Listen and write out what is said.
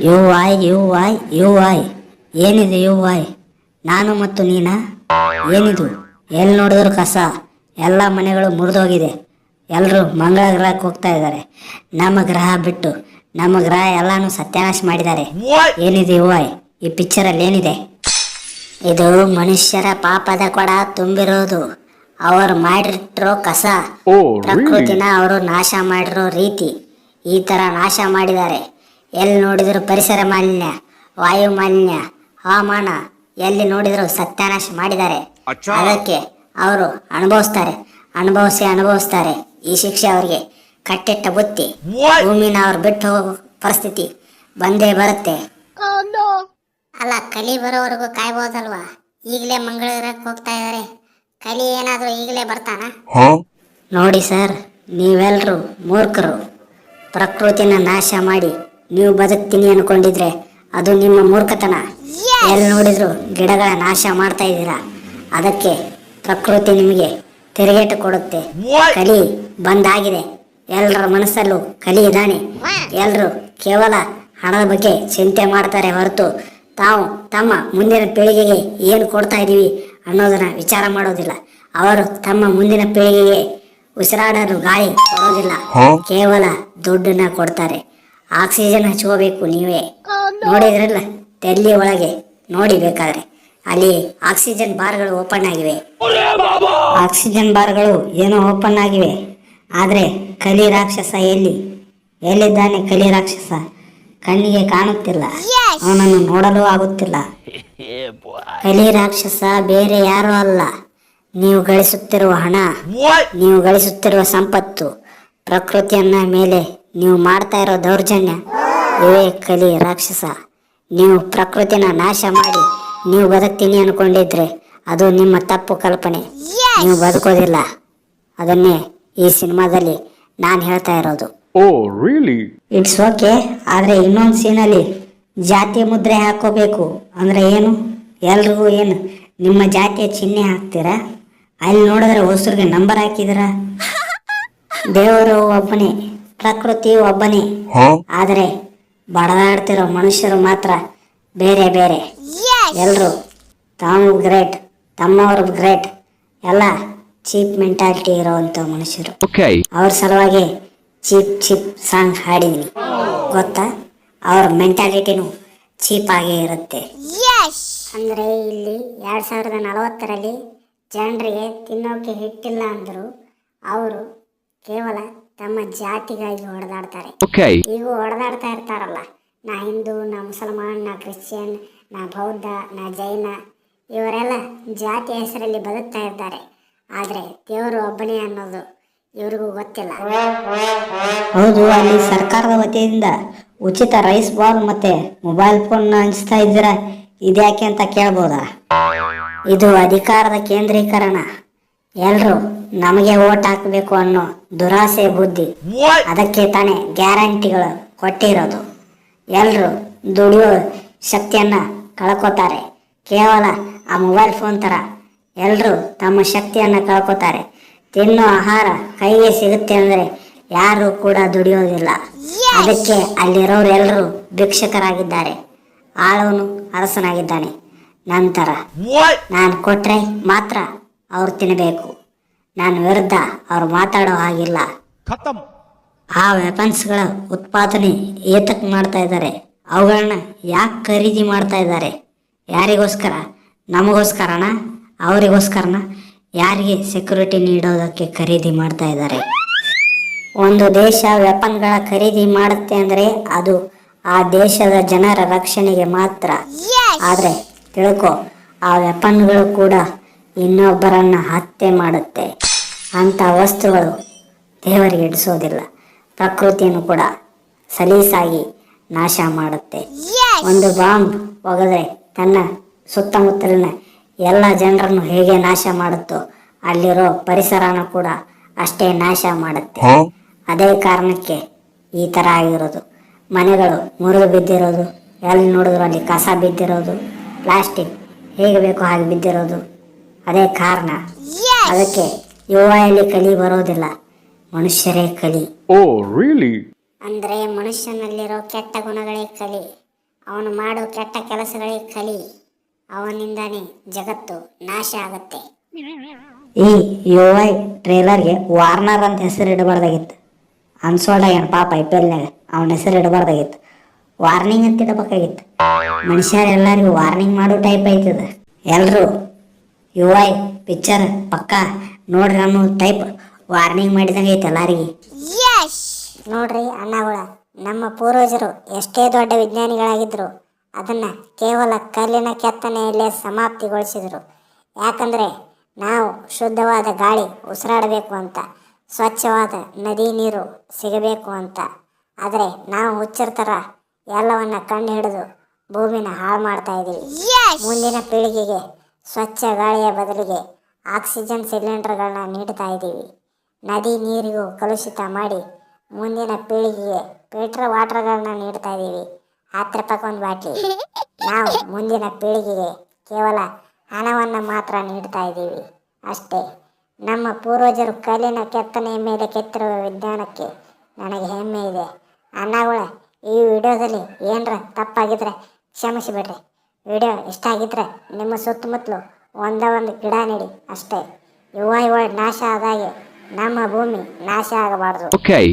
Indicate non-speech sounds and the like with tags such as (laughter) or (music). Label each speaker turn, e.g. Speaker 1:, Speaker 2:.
Speaker 1: U Y U Y U Y. ಏನಿದೆ U Y? ನಾನು ಮತ್ತು ನೀನ? ಏನಿದು? ಎಲ್ಲಿ ನೋಡಿದ್ರು ಕಸ? ಎಲ್ಲ ಮನೆಗಳು ಮುರಿದೋಗಿದೆ. ಎಲ್ಲರೂ ಮಂಗಳ ಗ್ರಹಕ್ಕೆ ಹೋಗ್ತಾ ಇದ್ದಾರೆ. ನಮ್ಮ ಗ್ರಹ ಬಿಟ್ಟು ನಮ್ಮ ಗ್ರಹ ಎಲ್ಲಾನು ಸತ್ಯನಾಶ ಮಾಡಿದ್ದಾರೆ. ಏನಿದೆ ಯು ಐ ಈ ಪಿಕ್ಚರಲ್ಲಿ ಏನಿದೆ? ಇದು ಮನುಷ್ಯರ ಪಾಪದ ಕೊಡ ತುಂಬಿರೋದು. ಅವರು ಮಾಡಿಟ್ಟಿರೋ ಕಸ. ಪ್ರಕೃತಿನ ಅವರು ನಾಶ ಮಾಡಿರೋ ರೀತಿ. ಈ ತರ ನಾಶ ಮಾಡಿದ್ದಾರೆ. ಎಲ್ಲಿ ನೋಡಿದ್ರು ಪರಿಸರ ಮಾಲಿನ್ಯ ವಾಯು ಮಾಲಿನ್ಯ ಹವಾಮಾನ ಎಲ್ಲಿ ನೋಡಿದ್ರು ಸತ್ಯಾನಾಶ ಮಾಡಿದ್ದಾರೆ. ಅದಕ್ಕೆ ಅವರು ಅನುಭವಿಸ್ತಾರೆ. ಅನುಭವಿಸಿ ಅನುಭವಿಸ್ತಾರೆ ಈ ಶಿಕ್ಷೆ ಅವರಿಗೆ. ಕಟ್ಟಿಟ್ಟ ಬುತ್ತಿ. ಭೂಮಿನ ಅವ್ರು ಬಿಟ್ಟು ಹೋಗೋ ಪರಿಸ್ಥಿತಿ ಬಂದೇ ಬರುತ್ತೆ. ಅಲ್ಲ ಕಲಿ ಬರೋವರೆಗೂ ಕಾಯ್ಬೋದಲ್ವಾ? ಈಗಲೇ ಮಂಗಳೂರಕ್ಕೆ ಹೋಗ್ತಾ ಇದಾರೆ ಕಲಿ ಏನಾದರೂ ಈಗಲೇ ಬರ್ತಾನ? ನೋಡಿ ಸರ್ ನೀವೆಲ್ಲರೂ ಮೂರ್ಖರು. ಪ್ರಕೃತಿನ ನಾಶ ಮಾಡಿ ನೀವು ಬದುಕ್ತೀನಿ ಅನ್ಕೊಂಡಿದ್ರೆ ಅದು ನಿಮ್ಮ ಮೂರ್ಖತನ. ಎಲ್ಲಿ ನೋಡಿದ್ರು ಗಿಡಗಳ ನಾಶ ಮಾಡ್ತಾ ಇದ್ದೀರಾ? ಅದಕ್ಕೆ ಪ್ರಕೃತಿ ನಿಮಗೆ ತಿರುಗೇಟು ಕೊಡುತ್ತೆ. ಕಲಿ ಬಂದಾಗಿದೆ. ಎಲ್ಲರ ಮನಸ್ಸಲ್ಲೂ ಕಲಿ ಇದ್ದಾನೆ. ಎಲ್ಲರೂ ಕೇವಲ ಹಣದ ಬಗ್ಗೆ ಚಿಂತೆ ಮಾಡ್ತಾರೆ ಹೊರತು ತಾವು ತಮ್ಮ ಮುಂದಿನ ಪೀಳಿಗೆಗೆ ಏನು ಕೊಡ್ತಾ ಇದ್ದೀವಿ ಅನ್ನೋದನ್ನ ವಿಚಾರ ಮಾಡೋದಿಲ್ಲ. ಅವರು ತಮ್ಮ ಮುಂದಿನ ಪೀಳಿಗೆಗೆ ಉಸಿರಾಡಲು ಗಾಳಿ ಕೊಡೋದಿಲ್ಲ. ಕೇವಲ ದುಡ್ಡನ್ನ ಕೊಡ್ತಾರೆ. ಆಕ್ಸಿಜನ್ ಹಚ್ಕೋಬೇಕು ನೀವೇ. ನೋಡಿದ್ರಲ್ಲ ತೆಲ್ಲಿ ಒಳಗೆ ನೋಡಿ ಬೇಕಾದ್ರೆ. ಅಲ್ಲಿ ಆಕ್ಸಿಜನ್ ಬಾರ್ಗಳು ಓಪನ್ ಆಗಿವೆ. ಆಕ್ಸಿಜನ್ ಬಾರ್ಗಳು ಏನೋ ಓಪನ್ ಆಗಿವೆ. ಆದರೆ ಕಲಿ ರಾಕ್ಷಸ ಎಲ್ಲಿ? ಎಲ್ಲಿದ್ದಾನೆ ಕಲಿ ರಾಕ್ಷಸ? ಕಣ್ಣಿಗೆ ಕಾಣುತ್ತಿಲ್ಲ. ಅವನನ್ನು ನೋಡಲು ಆಗುತ್ತಿಲ್ಲ. (laughs) ಕಲಿ ರಾಕ್ಷಸ ಬೇರೆ ಯಾರೂ ಅಲ್ಲ. ನೀವು ಗಳಿಸುತ್ತಿರುವ ಹಣ ನೀವು ಗಳಿಸುತ್ತಿರುವ ಸಂಪತ್ತು ಪ್ರಕೃತಿಯನ್ನ ಮೇಲೆ ನೀವು ಮಾಡ್ತಾ ಇರೋ ದೌರ್ಜನ್ಯ. ಇವೇ ಕಲಿ ರಾಕ್ಷಸ. ನೀವು ಪ್ರಕೃತಿನ ನಾಶ ಮಾಡಿ ನೀವು ಬದುಕ್ತೀನಿ ಅನ್ಕೊಂಡಿದ್ರೆ ಅದು ನಿಮ್ಮ ತಪ್ಪು ಕಲ್ಪನೆ. ನೀವು ಬದುಕೋದಿಲ್ಲ. ಅದನ್ನೇ ಈ ಸಿನಿಮಾದಲ್ಲಿ ನಾನು ಹೇಳ್ತಾ ಇರೋದು? ಇಟ್ಸ್ ಓಕೆ ಆದರೆ ಇನ್ನೊಂದು ಸೀನಲ್ಲಿ ಜಾತಿ ಮುದ್ರೆ ಹಾಕೋಬೇಕು. ಅಂದರೆ ಏನು? ಎಲ್ರಿಗೂ ಏನು? ನಿಮ್ಮ ಜಾತಿಯ ಚಿಹ್ನೆ ಹಾಕ್ತೀರಾ? ಅಲ್ಲಿ ನೋಡಿದ್ರೆ ಹೊಸರಿಗೆ ನಂಬರ್ ಹಾಕಿದ್ದೀರಾ? (laughs) ದೇವರು ಒಬ್ಬನೇ. ಪ್ರಕೃತಿ ಒಬ್ಬನೇ. ಆದರೆ ಬಡದಾಡ್ತಿರೋ ಮನುಷ್ಯರು ಮಾತ್ರ ಬೇರೆ ಬೇರೆ. ಎಲ್ಲರೂ ತಾವು ಗ್ರೇಟ್ ತಮ್ಮವರು ಗ್ರೇಟ್ ಎಲ್ಲ ಚೀಪ್ ಮೆಂಟಾಲಿಟಿ ಇರೋವಂಥ ಮನುಷ್ಯರು. ಅವ್ರ ಸಲುವಾಗಿ ಚೀಪ್ ಚೀಪ್ ಸಾಂಗ್ ಹಾಡಿದೀನಿ ಗೊತ್ತಾ? ಅವ್ರ ಮೆಂಟಾಲಿಟಿನೂ ಚೀಪ್ ಆಗೇ ಇರುತ್ತೆ. ಅಂದ್ರೆ ಇಲ್ಲಿ ಎರಡ್ ಸಾವಿರದ ನಲವತ್ತರಲ್ಲಿ ಜನರಿಗೆ ತಿನ್ನೋಕೆ ಹಿಟ್ಟಿಲ್ಲ ಅಂದ್ರು ಅವರು ಕೇವಲ ತಮ್ಮ ಜಾತಿಗಾಗಿ ಹೊಡೆದಾಡ್ತಾರೆ. ಈಗ ಹೊಡೆದಾಡ್ತಾ ಇರ್ತಾರಲ್ಲ ನಾ ಹಿಂದೂ ನಾ ಮುಸಲ್ಮಾನ್ ನಾ ಕ್ರಿಶ್ಚಿಯನ್ ನಾ ಬೌದ್ಧ ನಾ ಜೈನ ಇವರೆಲ್ಲ ಜಾತಿ ಹೆಸರಲ್ಲಿ ಬದುಕ್ತಾ ಇದ್ದಾರೆ ಆದರೆ ದೇವರು ಒಬ್ಬನೇ ಅನ್ನೋದು ಇವರಿಗೂ ಗೊತ್ತಿಲ್ಲ. ಹೌದು ಅಲ್ಲಿ ಸರ್ಕಾರದ ವತಿಯಿಂದ ಉಚಿತ ರೈಸ್ ಬಾಲ್ ಮತ್ತೆ ಮೊಬೈಲ್ ಫೋನ್ ಹಂಚ್ತಾ ಇದ್ದೀರಾ? ಇದ್ಯಾಕೆ ಅಂತ ಕೇಳ್ಬೋದಾ? ಇದು ಅಧಿಕಾರದ ಕೇಂದ್ರೀಕರಣ. ಎಲ್ರು ನಮಗೆ ಓಟ್ ಹಾಕಬೇಕು ಅನ್ನೋ ದುರಾಸೆ ಬುದ್ಧಿ ಅದಕ್ಕೆ ತಾನೇ ಗ್ಯಾರಂಟಿಗಳು ಕೊಟ್ಟಿರೋದು. ಎಲ್ರು ದುಡಿಯೋ ಶಕ್ತಿಯನ್ನ ಕಳ್ಕೊತಾರೆ. ಕೇವಲ ಆ ಮೊಬೈಲ್ ಫೋನ್ ತರ ಎಲ್ರು ತಮ್ಮ ಶಕ್ತಿಯನ್ನ ಕಳ್ಕೊತಾರೆ. ತಿನ್ನೋ ಆಹಾರ ಕೈಗೆ ಸಿಗುತ್ತೆ ಅಂದ್ರೆ ಯಾರು ಕೂಡ ದುಡಿಯೋದಿಲ್ಲ. ಅದಕ್ಕೆ ಅಲ್ಲಿರೋರೆಲ್ಲರೂ ಭಿಕ್ಷಕರಾಗಿದ್ದಾರೆ. ಆಳವನು ಅರಸನಾಗಿದ್ದಾನೆ. ನಂತರ ನಾನು ಕೊಟ್ರೆ ಮಾತ್ರ ಅವ್ರು ತಿನ್ನಬೇಕು ನಾನು ವಿರುದ್ಧ ಅವ್ರು ಮಾತಾಡೋ ಹಾಗಿಲ್ಲ. ಆ ವೆಪನ್ಸ್ಗಳ ಉತ್ಪಾದನೆ ಏತಕ್ಕೆ ಮಾಡ್ತಾ ಇದ್ದಾರೆ? ಅವುಗಳನ್ನ ಯಾಕೆ ಖರೀದಿ ಮಾಡ್ತಾ ಇದ್ದಾರೆ? ಯಾರಿಗೋಸ್ಕರ? ನಮಗೋಸ್ಕರನ? ಅವರಿಗೋಸ್ಕರನ? ಯಾರಿಗೆ ಸೆಕ್ಯೂರಿಟಿ ನೀಡೋದಕ್ಕೆ ಖರೀದಿ ಮಾಡ್ತಾ ಇದ್ದಾರೆ? ಒಂದು ದೇಶ ವೆಪನ್ಗಳ ಖರೀದಿ ಮಾಡುತ್ತೆ ಅಂದರೆ ಅದು ಆ ದೇಶದ ಜನರ ರಕ್ಷಣೆಗೆ ಮಾತ್ರ. ಆದರೆ ತಿಳ್ಕೊ ಆ ವೆಪನ್ಗಳು ಕೂಡ ಇನ್ನೊಬ್ಬರನ್ನ ಹತ್ಯೆ ಮಾಡುತ್ತೆ. ಅಂತ ವಸ್ತುಗಳು ದೇವರಿಗೆ ಇಡಿಸೋದಿಲ್ಲ. ಪ್ರಕೃತಿಯನ್ನು ಕೂಡ ಸಲೀಸಾಗಿ ನಾಶ ಮಾಡುತ್ತೆ. ಒಂದು ಬಾಂಬ್ ಒಗೆದ್ರೆ ತನ್ನ ಸುತ್ತಮುತ್ತಲಿನ ಎಲ್ಲ ಜನರನ್ನು ಹೇಗೆ ನಾಶ ಮಾಡುತ್ತೋ ಅಲ್ಲಿರೋ ಪರಿಸರನ ಕೂಡ ಅಷ್ಟೇ ನಾಶ ಮಾಡುತ್ತೆ. ಅದೇ ಕಾರಣಕ್ಕೆ ಈ ಥರ ಆಗಿರೋದು. ಮನೆಗಳು ಮುರಿದು ಬಿದ್ದಿರೋದು ಎಲ್ಲಿ ನೋಡಿದ್ರು ಅಲ್ಲಿ ಕಸ ಬಿದ್ದಿರೋದು ಪ್ಲಾಸ್ಟಿಕ್ ಹೇಗೆ ಬೇಕೋ ಹಾಗೆ ಬಿದ್ದಿರೋದು. ಅದೇ ಕಾರಣ. ಅದಕ್ಕೆ ಯುವಯಲ್ಲಿ ಕಲಿ ಬರೋದಿಲ್ಲ. ಮನುಷ್ಯರೇ ಕಲಿ.
Speaker 2: ಓ ರಿಯಲಿ
Speaker 1: ಅಂದ್ರೆ ಮನುಷ್ಯನಲ್ಲಿರೋ ಕೆಟ್ಟ ಗುಣಗಳೇ ಕಲಿ. ಅವನು ಮಾಡೋ ಕೆಟ್ಟ ಕೆಲಸಗಳೇ ಕಲಿ. ಅವನಿಂದಾನೇ ಜಗತ್ತು ನಾಶ ಆಗುತ್ತೆ.
Speaker 2: ಈ ಯು ಐ ಟ್ರೇಲರ್ಗೆ ವಾರ್ನರ್ ಅಂತ ಹೆಸರು ಇಡಬಾರ್ದಾಗಿತ್ತು. ಅನ್ಸೋಲ್ಡ್ ಏನು ಪಾಪ ಐ ಪಿ ಎಲ್ನಾಗ ಅವನ ಹೆಸರು ಇಡಬಾರ್ದಾಗಿತ್ತು. ವಾರ್ನಿಂಗ್ ಅಂತ ಇಡಬೇಕಾಗಿತ್ತು ಮನುಷ್ಯರೆಲ್ಲರಿಗೂ ವಾರ್ನಿಂಗ್ ಮಾಡೋ ಟೈಪ್ ಐತದ. ಎಲ್ಲರೂ ಯು ಐ ಪಿಕ್ಚರ್ ಪಕ್ಕ. ನೋಡ್ರಿ ನಾನು ಟೈಪ್ ವಾರ್ನಿಂಗ್ ಮಾಡಿದಂಗೆ ಐತೆ ಎಲ್ಲರಿಗೆ.
Speaker 1: ನೋಡ್ರಿ ಅಣ್ಣಗಳ ನಮ್ಮ ಪೂರ್ವಜರು ಎಷ್ಟೇ ದೊಡ್ಡ ವಿಜ್ಞಾನಿಗಳಾಗಿದ್ರು ಅದನ್ನ ಕೇವಲ ಕಲ್ಲಿನ ಕೆತ್ತನೆಯಲ್ಲೇ ಸಮಾಪ್ತಿಗೊಳಿಸಿದರು. ಯಾಕಂದ್ರೆ ನಾವು ಶುದ್ಧವಾದ ಗಾಳಿ ಉಸಿರಾಡಬೇಕು ಅಂತ ಸ್ವಚ್ಛವಾದ ನದಿ ನೀರು ಸಿಗಬೇಕು ಅಂತ. ಆದರೆ ನಾವು ಹುಚ್ಚರ ಎಲ್ಲವನ್ನ ಕಂಡು ಹಿಡಿದು ಭೂಮಿನ ಹಾಳು ಮಾಡ್ತಾ ಇದ್ದೀವಿ ಮುಂದಿನ ಪೀಳಿಗೆಗೆ ಸ್ವಚ್ಛ ಗಾಳಿಯ ಬದಲಿಗೆ ಆಕ್ಸಿಜನ್ ಸಿಲಿಂಡರ್ಗಳನ್ನ ನೀಡ್ತಾ ಇದ್ದೀವಿ. ನದಿ ನೀರಿಗೂ ಕಲುಷಿತ ಮಾಡಿ ಮುಂದಿನ ಪೀಳಿಗೆಗೆ ಫಿಲ್ಟರ್ ವಾಟರ್ಗಳನ್ನ ನೀಡ್ತಾ ಇದ್ದೀವಿ. ಹತ್ತು ರೂಪಾಯಿ ಬಾಟ್ಲಿ. ನಾವು ಮುಂದಿನ ಪೀಳಿಗೆಗೆ ಕೇವಲ ಹಣವನ್ನು ಮಾತ್ರ ನೀಡ್ತಾ ಇದ್ದೀವಿ. ಅಷ್ಟೇ, ನಮ್ಮ ಪೂರ್ವಜರು ಕಲ್ಲಿನ ಕೆತ್ತನೆಯ ಮೇಲೆ ಕೆತ್ತಿರುವ ವಿಜ್ಞಾನಕ್ಕೆ ನನಗೆ ಹೆಮ್ಮೆ ಇದೆ. ಅಣ್ಣಗಳ ಈ ವಿಡಿಯೋದಲ್ಲಿ ಏನರ ತಪ್ಪಾಗಿದ್ದರೆ ಕ್ಷಮಿಸಿಬಿಡ್ರಿ. ವಿಡಿಯೋ ಇಷ್ಟ ಆಗಿದ್ರೆ ನಿಮ್ಮ ಸುತ್ತಮುತ್ತಲು ಒಂದ ಒಂದು ಗಿಡ ನೆಡಿ ಅಷ್ಟೇ ಯುವ ಯುವ ನಾಶ ಆದಾಗೆ ನಮ್ಮ ಭೂಮಿ ನಾಶ ಆಗಬಾರ್ದು
Speaker 3: Okay.